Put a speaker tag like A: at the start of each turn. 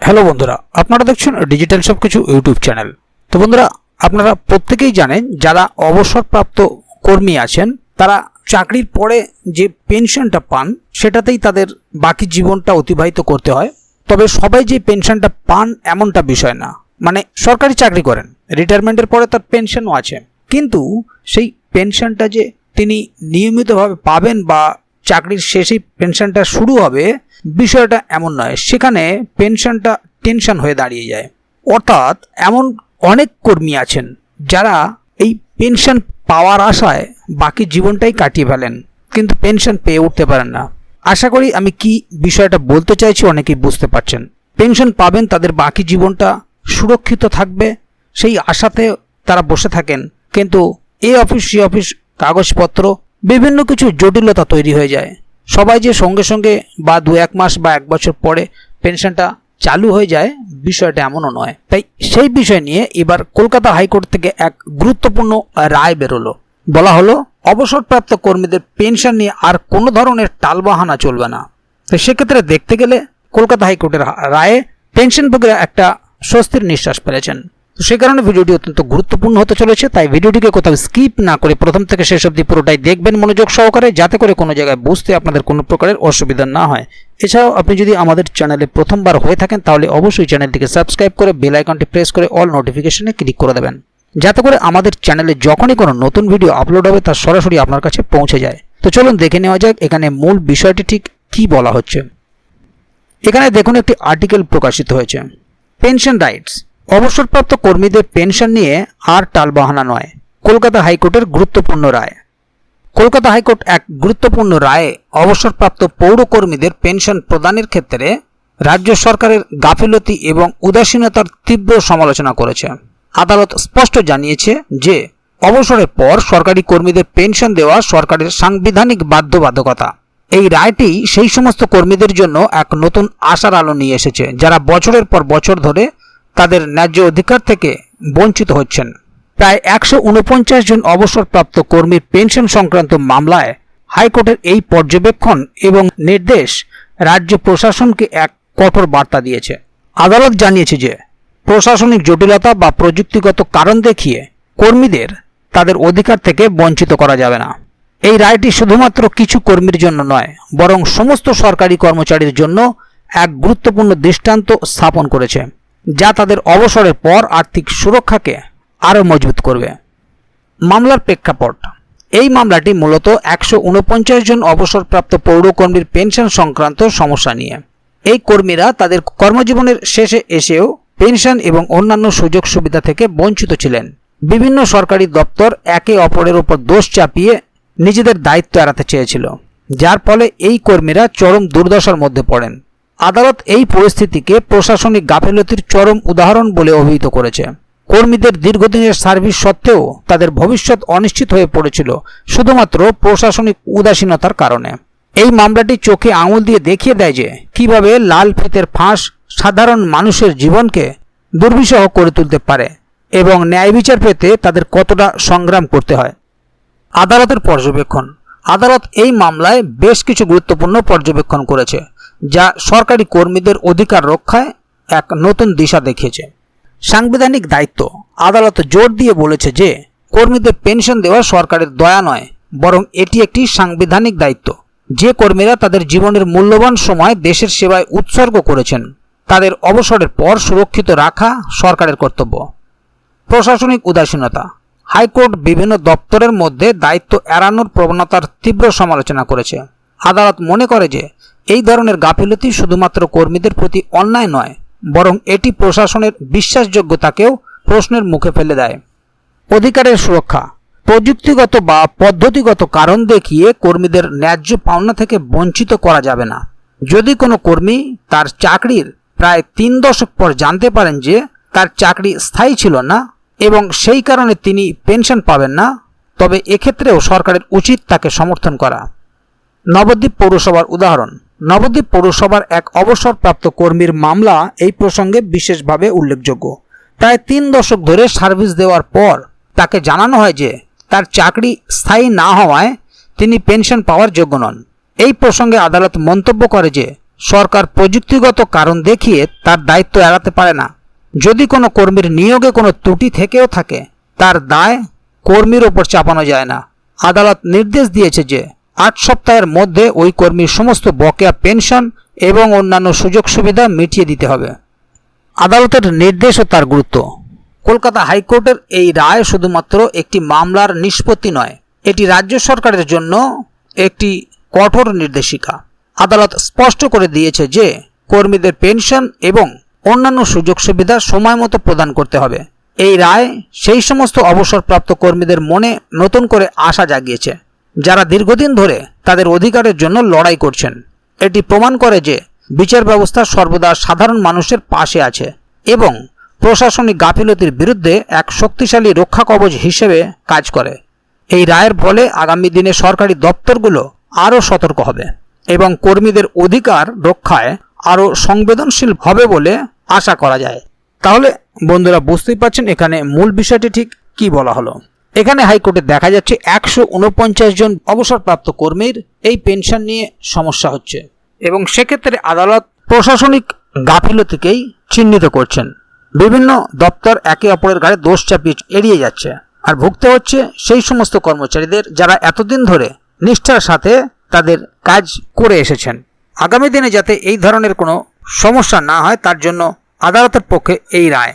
A: Hello বন্ধুরা, আপনারা দেখছেন ডিজিটাল সব কিছু ইউটিউব চ্যানেল তো বন্ধুরা, আপনারা প্রত্যেকেই জানেন, যারা অবসরপ্রাপ্ত কর্মী আছেন, তারা চাকরির পরে যে পেনশনটা পান, সেটাতেই তাদের বাকি জীবনটা অতিবাহিত করতে হয়। তবে সবাই যে পেনশনটা পান, এমনটা বিষয় না। মানে সরকারি চাকরি করেন রিটায়ারমেন্টের পরে তার পেনশনও আছে। কিন্তু সেই পেনশনটা যে তিনি নিয়মিতভাবে পাবেন বা চাকরির শেষেই পেনশনটা শুরু হবে, বিষয়টা এমন নয়। সেখানে পেনশনটা টেনশন হয়ে দাঁড়িয়ে যায়। অর্থাৎ এমন অনেক কর্মী আছেন যারা এই পেনশন পাওয়ার আশায় বাকি জীবনটাই কাটিয়ে ফেলেন, কিন্তু পেনশন পেয়ে উঠতে পারেন না। আশা করি আমি কি বিষয়টা বলতে চাইছি অনেকেই বুঝতে পারছেন। পেনশন পাবেন, তাদের বাকি জীবনটা সুরক্ষিত থাকবে, সেই আশাতে তারা বসে থাকেন। কিন্তু এ অফিস, সে অফিস কাগজপত্র বিভিন্ন কিছু জটিলতা তৈরি হয়ে যায়। সবাই যে সঙ্গে সঙ্গে বা দু এক মাস বা এক বছর পরে পেনশনটা চালু হয়ে যায়, বিষয়টা এমনও নয়। তাই সেই বিষয় নিয়ে এবার কলকাতা হাইকোর্ট থেকে এক গুরুত্বপূর্ণ রায় বেরোলো। বলা হলো, অবসরপ্রাপ্ত কর্মীদের পেনশন নিয়ে আর কোনো ধরনের টালবাহানা চলবে না। তো সেক্ষেত্রে দেখতে গেলে কলকাতা হাইকোর্টের রায়ে পেনশন পেনশনভোগীরা একটা স্বস্তির নিঃশ্বাস ফেলেছেন। তো সে কারণে ভিডিওটি অত্যন্ত গুরুত্বপূর্ণ হতে চলেছে, তাই ভিডিওটিকে কোথাও স্কিপ না করে প্রথম থেকে শেষ অবধি পুরোটাই দেখবেন মনোযোগ সহকারে, যাতে করে কোনো জায়গায় বুঝতে আপনাদের কোনো প্রকারের অসুবিধা না হয়। এছাড়াও আপনি যদি আমাদের চ্যানেলে প্রথমবার হয়ে থাকেন, তাহলে অবশ্যই চ্যানেলটিকে সাবস্ক্রাইব করে বেল আইকনটি প্রেস করে অল নোটিফিকেশনে ক্লিক করে দেবেন। যাতে করে আমাদের চ্যানেলে যখনই কোনো নতুন ভিডিও আপলোড হবে, তা সরাসরি আপনার কাছে পৌঁছে যায়। তো চলুন দেখে নেওয়া যাক, এখানে মূল বিষয়টি ঠিক কী বলা হচ্ছে। এখানে দেখুন একটি আর্টিকেল প্রকাশিত হয়েছে। Pension rights. অবসরপ্রাপ্ত কর্মীদের পেনশন নিয়ে আর টালবাহানা নয়। কলকাতা হাইকোর্টের গুরুত্বপূর্ণ রায়। কলকাতা হাইকোর্ট এক গুরুত্বপূর্ণ রায়ে অবসরপ্রাপ্ত পৌর কর্মীদের পেনশন প্রদানের ক্ষেত্রে রাজ্য সরকারের গাফিলতি এবং উদাসীনতার তীব্র সমালোচনা করেছে। আদালত স্পষ্ট জানিয়েছে যে, অবসরের পর সরকারি কর্মীদের পেনশন দেওয়া সরকারের সাংবিধানিক বাধ্যবাধকতা। এই রায়টি সেই সমস্ত কর্মীদের জন্য এক নতুন আশার আলো নিয়ে এসেছে, যারা বছরের পর বছর ধরে তাদের ন্যায্য অধিকার থেকে বঞ্চিত হচ্ছেন। প্রায় একশো উনপঞ্চাশ জন অবসরপ্রাপ্ত কর্মীর পেনশন সংক্রান্ত মামলায় হাইকোর্টের এই পর্যবেক্ষণ এবং নির্দেশ রাজ্য প্রশাসনকে এক কঠোর বার্তা দিয়েছে। আদালত জানিয়েছে যে, প্রশাসনিক জটিলতা বা প্রযুক্তিগত কারণ দেখিয়ে কর্মীদের তাদের অধিকার থেকে বঞ্চিত করা যাবে না। এই রায়টি শুধুমাত্র কিছু কর্মীর জন্য নয়, বরং সমস্ত সরকারি কর্মচারীর জন্য এক গুরুত্বপূর্ণ দৃষ্টান্ত স্থাপন করেছে। যা তাদের অবসরের পর আর্থিক সুরক্ষাকে আরও মজবুত করবে। মামলার প্রেক্ষাপট। এই মামলাটি মূলত একশো উনপঞ্চাশ জন অবসরপ্রাপ্ত পৌরকর্মীর পেনশন সংক্রান্ত সমস্যা নিয়ে। এই কর্মীরা তাদের কর্মজীবনের শেষে এসেও পেনশন এবং অন্যান্য সুযোগ সুবিধা থেকে বঞ্চিত ছিলেন। বিভিন্ন সরকারি দপ্তর একে অপরের উপর দোষ চাপিয়ে নিজেদের দায়িত্ব এড়াতে চেয়েছিল। যার ফলে এই কর্মীরা চরম দুর্দশার মধ্যে পড়েন। আদালত এই পরিস্থিতিকে প্রশাসনিক গাফিলতির চরম উদাহরণ বলে অভিহিত করেছে। কর্মীদের দীর্ঘদিনের সার্ভিস সত্ত্বেও তাদের ভবিষ্যৎ অনিশ্চিত হয়ে পড়েছিল, শুধুমাত্র প্রশাসনিক উদাসীনতার কারণে। এই মামলাটি চোখে আঙুল দিয়ে দেখিয়ে দেয় যে, কীভাবে লাল ফিতের ফাঁস সাধারণ মানুষের জীবনকে দুর্বিষহ করে তুলতে পারে এবং ন্যায় বিচার পেতে তাদের কতটা সংগ্রাম করতে হয়। আদালতের পর্যবেক্ষণ। আদালত এই মামলায় বেশ কিছু গুরুত্বপূর্ণ পর্যবেক্ষণ করেছে। যা সরকারি কর্মীদের অধিকার রক্ষায় এক নতুন দিশা দেখিয়েছে। সাংবিধানিক দায়িত্ব। আদালত জোর দিয়ে বলেছে যে, কর্মীদের পেনশন দেওয়া সরকারের দয়া নয়, বরং এটি একটি সাংবিধানিক দায়িত্ব। যে কর্মীরা তাদের জীবনের মূল্যবান সময় দেশের সেবায় উৎসর্গ করেছেন, তাদের অবসরের পর সুরক্ষিত রাখা সরকারের কর্তব্য। প্রশাসনিক উদাসীনতা। হাইকোর্ট বিভিন্ন দপ্তরের মধ্যে দায়িত্ব এড়ানোর প্রবণতার তীব্র সমালোচনা করেছে। আদালত মনে করে যে এই ধরনের গাফিলতি শুধুমাত্র কর্মীদের প্রতি অন্যায় নয়, বরং এটি প্রশাসনের বিশ্বাসযোগ্যতাকেও প্রশ্নের মুখে ফেলে দেয়। অধিকারের সুরক্ষা, প্রযুক্তিগত বা পদ্ধতিগত কারণ দেখিয়ে কর্মীদের ন্যায্য পাওনা থেকে বঞ্চিত করা যাবে না। যদি কোনো কর্মী তার চাকরির প্রায় তিন দশক পর জানতে পারেন যে তার চাকরি স্থায়ী ছিল না এবং সেই কারণে তিনি পেনশন পাবেন না, তবে এক্ষেত্রেও সরকারের উচিত তাকে সমর্থন করা। নবদ্বীপ পৌরসভার উদাহরণ। নবদ্বীপ পৌরসভার এক অবসরপ্রাপ্ত কর্মীর মামলা এই প্রসঙ্গে বিশেষভাবে উল্লেখযোগ্য। প্রায় তিন দশক ধরে সার্ভিস দেওয়ার পর তাকে জানানো হয় যে তার চাকরি স্থায়ী না হওয়ায় তিনি পেনশন পাওয়ার যোগ্য নন। এই প্রসঙ্গে আদালত মন্তব্য করে যে সরকার প্রযুক্তিগত কারণ দেখিয়ে তার দায়িত্ব এড়াতে পারে না। যদি কোনো কর্মীর নিয়োগে কোনো ত্রুটি থেকেও থাকে, তার দায় কর্মীর ওপর চাপানো যায় না। আদালত নির্দেশ দিয়েছে যে আট সপ্তাহের মধ্যে ওই কর্মীর সমস্ত বকেয়া পেনশন এবং অন্যান্য সুযোগ সুবিধা মিটিয়ে দিতে হবে। আদালতের নির্দেশ ও তার গুরুত্ব। কলকাতা হাইকোর্টের এই রায় শুধুমাত্র একটি মামলার নিষ্পত্তি নয়, এটি রাজ্য সরকারের জন্য একটি কঠোর নির্দেশিকা। আদালত স্পষ্ট করে দিয়েছে যে, কর্মীদের পেনশন এবং অন্যান্য সুযোগ সুবিধা সময় মতো প্রদান করতে হবে। এই রায় সেই সমস্ত অবসরপ্রাপ্ত কর্মীদের মনে নতুন করে আশা জাগিয়েছে। যারা দীর্ঘদিন ধরে তাদের অধিকারের জন্য লড়াই করছেন। এটি প্রমাণ করে যে বিচার ব্যবস্থা সর্বদা সাধারণ মানুষের পাশে আছে এবং প্রশাসনিক গাফিলতির বিরুদ্ধে এক শক্তিশালী রক্ষা কবচ হিসেবে কাজ করে। এই রায়ের ফলে আগামী দিনে সরকারি দপ্তরগুলো আরও সতর্ক হবে এবং কর্মীদের অধিকার রক্ষায় আরও সংবেদনশীল হবে বলে আশা করা যায়। তাহলে বন্ধুরা বুঝতেই পারছেন এখানে মূল বিষয়টি ঠিক কি বলা হলো। এখানে হাইকোর্টে দেখা যাচ্ছে একশো উনপঞ্চাশ জন অবসরপ্রাপ্ত কর্মীর এই পেনশন নিয়ে সমস্যা হচ্ছে। এবং সেক্ষেত্রে আদালত প্রশাসনিক গাফিলতিকেই চিহ্নিত করছেন। বিভিন্ন দপ্তর একে অপরের ঘাড়ে দোষ চাপিয়ে এড়িয়ে যাচ্ছে আর ভুগতে হচ্ছে সেই সমস্ত কর্মচারীদের যারা এতদিন ধরে নিষ্ঠার সাথে তাদের কাজ করে এসেছেন। আগামী দিনে যাতে এই ধরনের কোনো সমস্যা না হয়, তার জন্য আদালতের পক্ষে এই রায়।